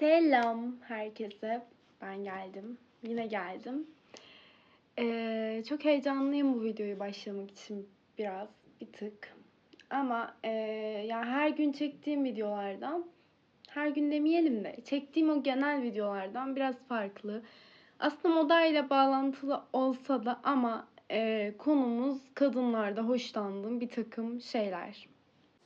Selam herkese. Ben geldim. Yine geldim. Ee, çok heyecanlıyım bu videoyu başlamak için biraz bir tık. Ama ee, ya her gün çektiğim videolardan her gün demeyelim de çektiğim o genel videolardan biraz farklı. Aslında moda ile bağlantılı olsa da ama ee, konumuz kadınlarda hoşlandığım bir takım şeyler.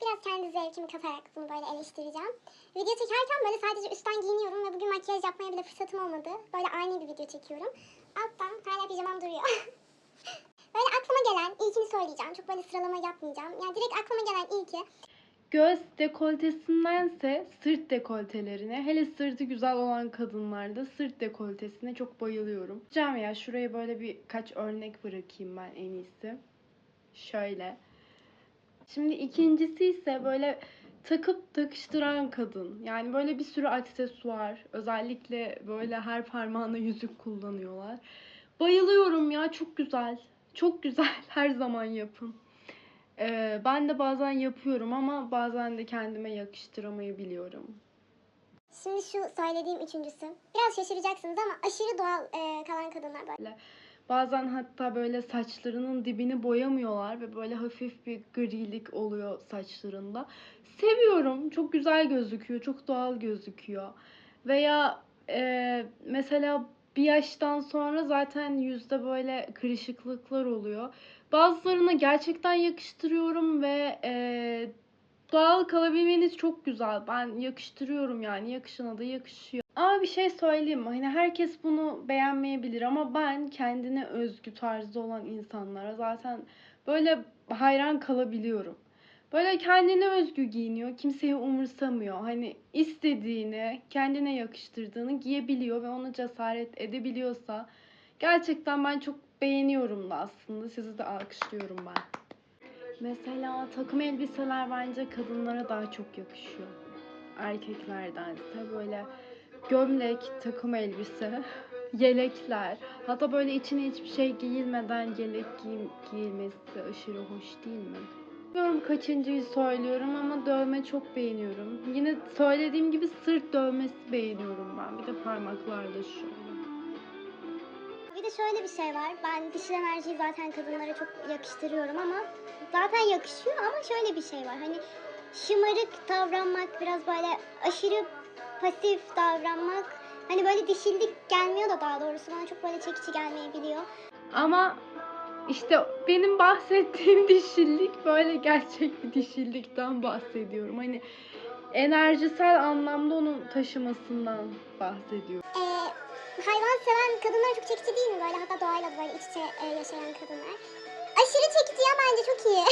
Biraz kendi zevkimi katarak bunu böyle eleştireceğim. Video çekerken böyle sadece üstten giyiniyorum ve bugün makyaj yapmaya bile fırsatım olmadı. Böyle aynı bir video çekiyorum. Alttan hala pijamam duruyor. böyle aklıma gelen ilkini söyleyeceğim. Çok böyle sıralama yapmayacağım. Yani direkt aklıma gelen ilki. Göğüs dekoltesindense sırt dekoltelerine, hele sırtı güzel olan kadınlarda sırt dekoltesine çok bayılıyorum. Cem ya şuraya böyle birkaç örnek bırakayım ben en iyisi. Şöyle. Şimdi ikincisi ise böyle takıp takıştıran kadın. Yani böyle bir sürü aksesuar, özellikle böyle her parmağına yüzük kullanıyorlar. Bayılıyorum ya çok güzel. Çok güzel her zaman yapın. Ee, ben de bazen yapıyorum ama bazen de kendime yakıştıramayabiliyorum. Şimdi şu söylediğim üçüncüsü. Biraz şaşıracaksınız ama aşırı doğal e, kalan kadınlar böyle. Bazen hatta böyle saçlarının dibini boyamıyorlar ve böyle hafif bir grilik oluyor saçlarında. Seviyorum. Çok güzel gözüküyor. Çok doğal gözüküyor. Veya e, mesela bir yaştan sonra zaten yüzde böyle kırışıklıklar oluyor. Bazılarına gerçekten yakıştırıyorum ve e, doğal kalabilmeniz çok güzel. Ben yakıştırıyorum yani. Yakışana da yakışıyor. Ama bir şey söyleyeyim? Hani herkes bunu beğenmeyebilir ama ben kendine özgü tarzda olan insanlara zaten böyle hayran kalabiliyorum. Böyle kendine özgü giyiniyor, kimseyi umursamıyor. Hani istediğini, kendine yakıştırdığını giyebiliyor ve ona cesaret edebiliyorsa gerçekten ben çok beğeniyorum da aslında. Sizi de alkışlıyorum ben. Mesela takım elbiseler bence kadınlara daha çok yakışıyor. Erkeklerdense böyle gömlek, takım elbise, yelekler. Hatta böyle içine hiçbir şey giyilmeden yelek giy- giyilmesi aşırı hoş değil mi? Bilmiyorum kaçıncıyı söylüyorum ama dövme çok beğeniyorum. Yine söylediğim gibi sırt dövmesi beğeniyorum ben. Bir de parmaklarda şöyle. Bir de şöyle bir şey var. Ben dişil enerjiyi zaten kadınlara çok yakıştırıyorum ama zaten yakışıyor ama şöyle bir şey var. Hani şımarık davranmak, biraz böyle aşırı pasif davranmak hani böyle dişillik gelmiyor da daha doğrusu bana çok böyle çekici gelmeyebiliyor. Ama işte benim bahsettiğim dişillik böyle gerçek bir dişillikten bahsediyorum. Hani enerjisel anlamda onun taşımasından bahsediyorum. Ee, hayvan seven kadınlar çok çekici değil mi? Böyle hatta doğayla da böyle iç içe e, yaşayan kadınlar. Aşırı çekici ya bence çok iyi.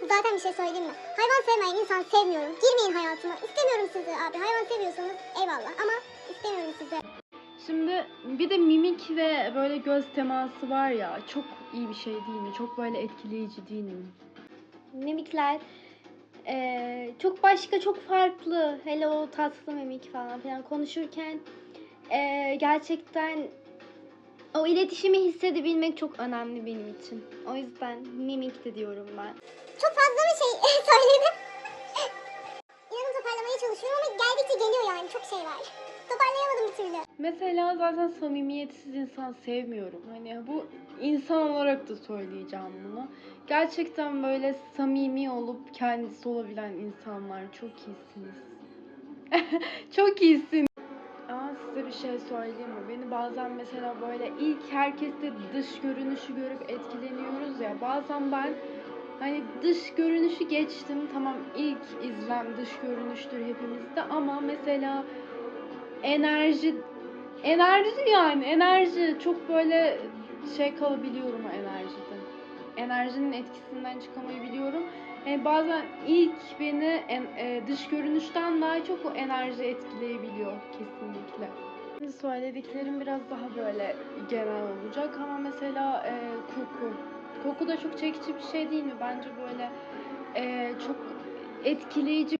Zaten bir şey söyleyeyim mi? Hayvan sevmeyen insan sevmiyorum. Girmeyin hayatıma. İstemiyorum sizi abi. Hayvan seviyorsanız eyvallah ama istemiyorum sizi. Şimdi bir de mimik ve böyle göz teması var ya çok iyi bir şey değil mi? Çok böyle etkileyici değil mi? mimikler eee, çok başka, çok farklı. Hele o tatlı mimik falan filan konuşurken eee, gerçekten o iletişimi hissedebilmek çok önemli benim için. O yüzden mimik de diyorum ben. Çok fazla bir şey söyledim. İnanın toparlamaya çalışıyorum ama geldikçe geliyor yani. Çok şey var. Toparlayamadım bir türlü. Mesela zaten samimiyetsiz insan sevmiyorum. Hani bu insan olarak da söyleyeceğim bunu. Gerçekten böyle samimi olup kendisi olabilen insanlar çok iyisiniz. çok iyisiniz. Ama size bir şey söyleyeyim mi? Beni bazen mesela böyle ilk herkeste dış görünüşü görüp etkileniyoruz ya. Bazen ben hani dış görünüşü geçtim. Tamam ilk izlem dış görünüştür hepimizde ama mesela enerji enerji yani enerji çok böyle şey enerjide. Enerjinin etkisinden çıkamayabiliyorum. Yani bazen ilk beni en- e, dış görünüşten daha çok o enerji etkileyebiliyor kesinlikle. Şimdi söylediklerim biraz daha böyle genel olacak ama mesela e, koku. Koku da çok çekici bir şey değil mi? Bence böyle e, çok etkileyici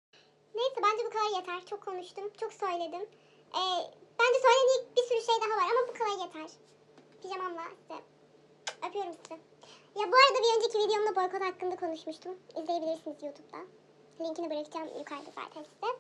Neyse bence bu kadar yeter. Çok konuştum. Çok söyledim. Ee, bence söylediğim bir sürü şey daha var ama bu kadar yeter. Pijamamla size. Öpüyorum sizi. Ya bu arada bir önceki videomda boykot hakkında konuşmuştum. İzleyebilirsiniz YouTube'da. Linkini bırakacağım yukarıda zaten size.